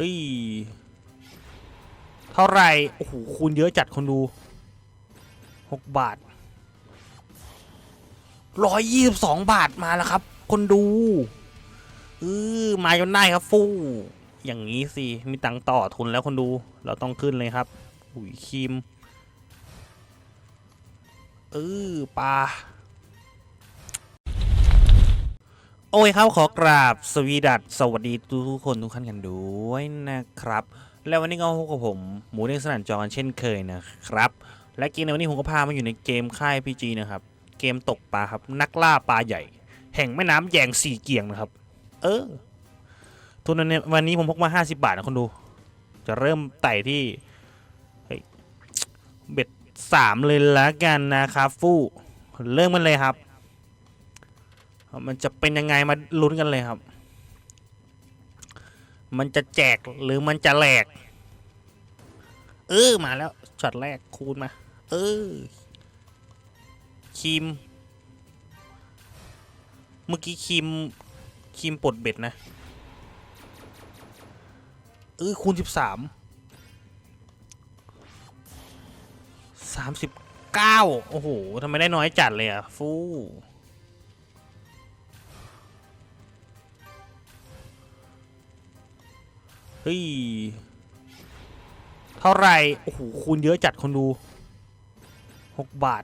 เฮ้ย เท่าไรโอ้โห คูณเยอะจัดคนดูหกบาทร้อยยี่สิบสองบาทมาแล้วครับ คนดูเออมาจนได้ครับฟู่อย่างนี้สิ มีตังต่อทุนแล้วคนดู เราต้องขึ้นเลยครับหุยครีมเออปลา โอ้ยครับขอกราบสวีดัสสวัสดีทุกคนทุกท่านกันด้วยนะครับ แล้ววันนี้ก็พบกับผมหมูเด้งสนั่นจอกันเช่นเคยนะครับ และเกมในวันนี้ผมก็พามาอยู่ในเกมค่ายพีจีนะครับ เกมตกปลาครับนักล่าปลาใหญ่ แห่งแม่น้ำแยงสี่เกียงนะครับ เออทุนในวันนี้ผมพกมา 50 บาทนะคนดู จะเริ่มไต่ที่เฮ้ยเบ็ดสามเลยละกันนะครับฟู่เริ่มมันเลยครับ มันจะเป็นยังไงมาลุ้นกันเลยครับ มันจะแจกหรือมันจะแหลก เออมาแล้วช็อตแรกคูณมา เออครีม เมื่อกี้ครีมครีมปลดเบ็ดนะ เออคูณสิบสามสามสิบเก้าโอ้โหทำไมได้น้อยจัดเลยอะฟู ฮ้ย เท่าไหร่ โอ้โห คูณเยอะจัดคนดูหกบาท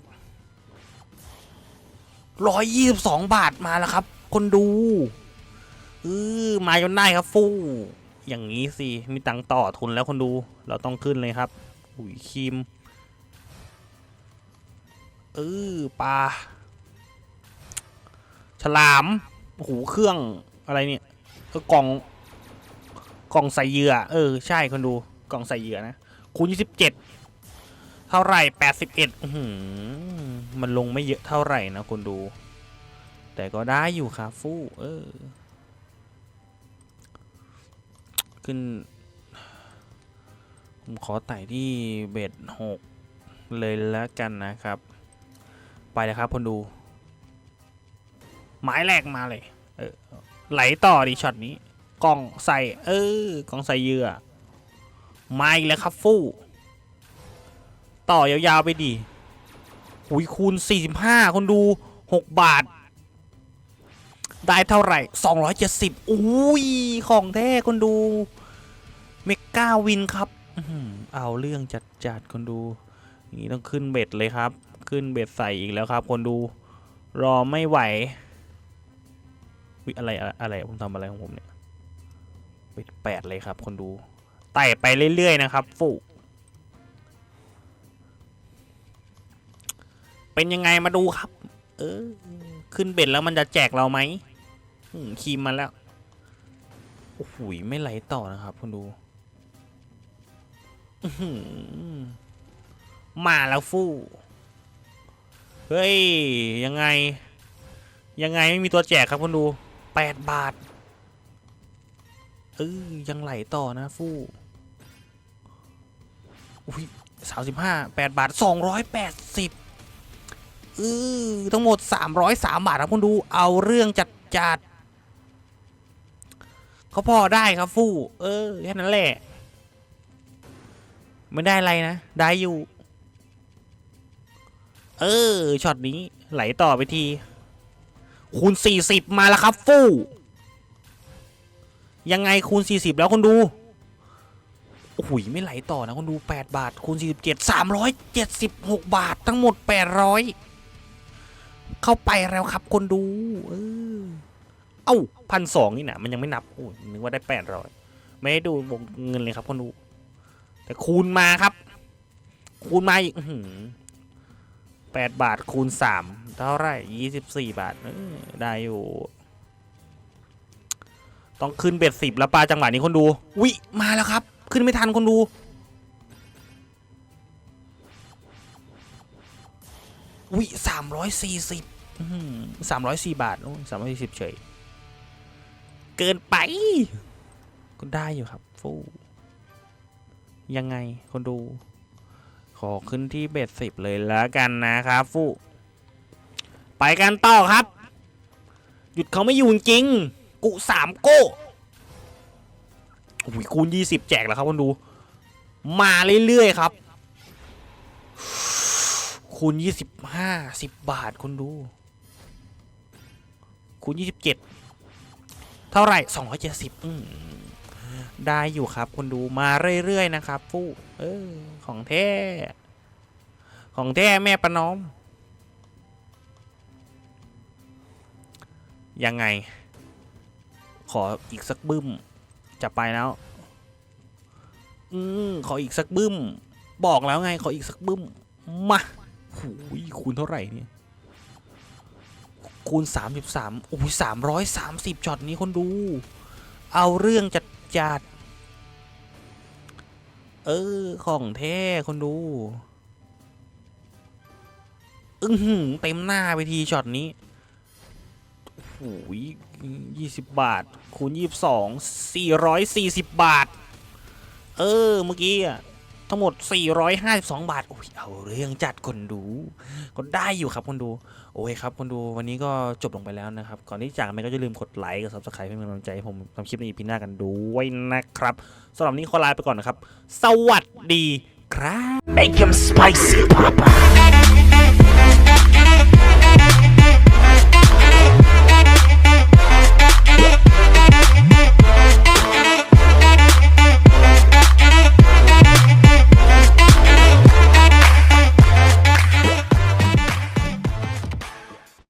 ร้อยยี่สิบสองบาทมาแล้วครับ คนดูเออมาจนได้ครับฟู่อย่างนี้สิ มีตังต่อทุนแล้วคนดู เราต้องขึ้นเลยครับ อุ้ยครีมเออปลา ฉลามโอ้โหเครื่องอะไรเนี่ยเออกล่อง กล่องใส่เหยื่อ เออ ใช่คนดูกล่องใส่เหยื่อนะ คูณยี่สิบเจ็ดเท่าไหร่แปดสิบเอ็ดมันลงไม่เยอะเท่าไหร่นะคนดู แต่ก็ได้อยู่ครับฟู่เออ ขึ้น ผมขอไต่ที่เบ็ดหกเลยแล้วกันนะครับ ไปเลยครับคนดู ไม้แรกมาเลย เออไหลต่อดิช็อตนี้ กล่องใส่ เออกล่องใส่เหยื่อมาอีกแล้วครับฟู่ต่อยาวๆไปดิหุยคูณ 45 คนดู 6 บาท ได้เท่าไหร่ 270 อุ้ย ของแท้คนดู เมก้าวินครับเอาเรื่องจัดจัดๆคนดู นี้ต้องขึ้นเบ็ดเลยครับ ขึ้นเบ็ดใส่อีกแล้วครับ คนดู รอไม่ไหววิอะไรอะไรอะไรผมทำอะไรของผมเนี่ย เบ็ดแปดเลยครับ คนดูไต่ไปเรื่อยๆนะครับฟูเป็นยังไงมาดูครับ เออ ขึ้นเบ็ดแล้วมันจะแจกเราไหมคีมมาแล้ว โอ้โหไม่ไหลต่อนะครับคุณดูมาแล้วฟู่ เฮ้ย ยังไง ยังไงไม่มีตัวแจกครับคุณดูแปดบาท เออยังไหลต่อนะฟู่อุ้ยสามสิบห้าแปดบาทสองร้อยแปดสิบเออทั้งหมดสามร้อยสามบาทครับคุณดูเอาเรื่องจัดจัดเขาพอได้ครับฟู่เออแค่นั้นแหละ ไม่ได้อะไรนะ ได้อยู่ เออช็อตนี้ไหลต่อไปทีคูณ40 มาแล้วครับฟู่ ยังไงคูณ 40 แล้วคนดู โอ้โหไม่ไหลต่อนะคนดู 8 บาท คูณ 47 376 บาททั้งหมด 800 เข้าไปแล้วครับคนดู เออ เอ้าพันสองนี่นะมันยังไม่นับ โอ้ยนึกว่าได้ 800 ไม่ได้ดูวงเงินเลยครับคนดู แต่คูณมาครับ คูณมาอีกแปดบาทคูณสามเท่าไหร่ยี่สิบสี่บาทได้อยู่ ต้องขึ้นเบ็ดสิบแล้วปลาจังหวะนี้คนดู วิมาแล้วครับ ขึ้นไม่ทันคนดู วิสามร้อยสี่สิบสามร้อยสี่บาทสามร้อยสี่สิบเฉย เกินไป ก็ได้อยู่ครับ ฟู ยังไงคนดู ขอขึ้นที่เบ็ดสิบเลยแล้วกันนะครับ ฟู ไปกันต่อครับ หยุดเขาไม่อยู่จริง กุสามโก้โอ้ยคูณยี่สิบแจกแล้วครับคนดู มาเรื่อยๆครับ คูณยี่สิบห้าสิบบาทคนดู คูณยี่สิบเจ็ดเท่าไหร่สองร้อยเจ็ดสิบได้อยู่ครับคนดูมาเรื่อยๆนะครับ ฟู่เออของแท้ของแท้แม่ประนอมยังไง ขออีกสักบึ้ม จะไปแล้ว อืมขออีกสักบึ้ม บอกแล้วไงขออีกสักบึ้ม มาหูยคูณเท่าไหร่เนี่ย คูณสามสิบสามโอ้ยสามร้อยสามสิบช็อตนี้คนดู เอาเรื่องจัดจัด เออ ของแท้คนดูอึ้งเต็มหน้าไปทีช็อตนี้ ยยี่สิบบาท คูณยี่สิบสองสี่ร้อยสี่สิบบาท เออ เมื่อกี้อะทั้งหมด 452 บาท โอ้ย เอาเรื่องจัดคนดู ก็ได้อยู่ครับคนดู โอ้ยครับคนดู วันนี้ก็จบลงไปแล้วนะครับ ก่อนที่จากไปก็อย่าลืมกดไลค์กับ subscribe เป็นกำลังใจให้ผมทำคลิปในอีพีหน้ากันด้วยนะครับสำหรับนนี้ขอลาไปก่อนนะครับ สวัสดีครับ Make him spicy, Papa.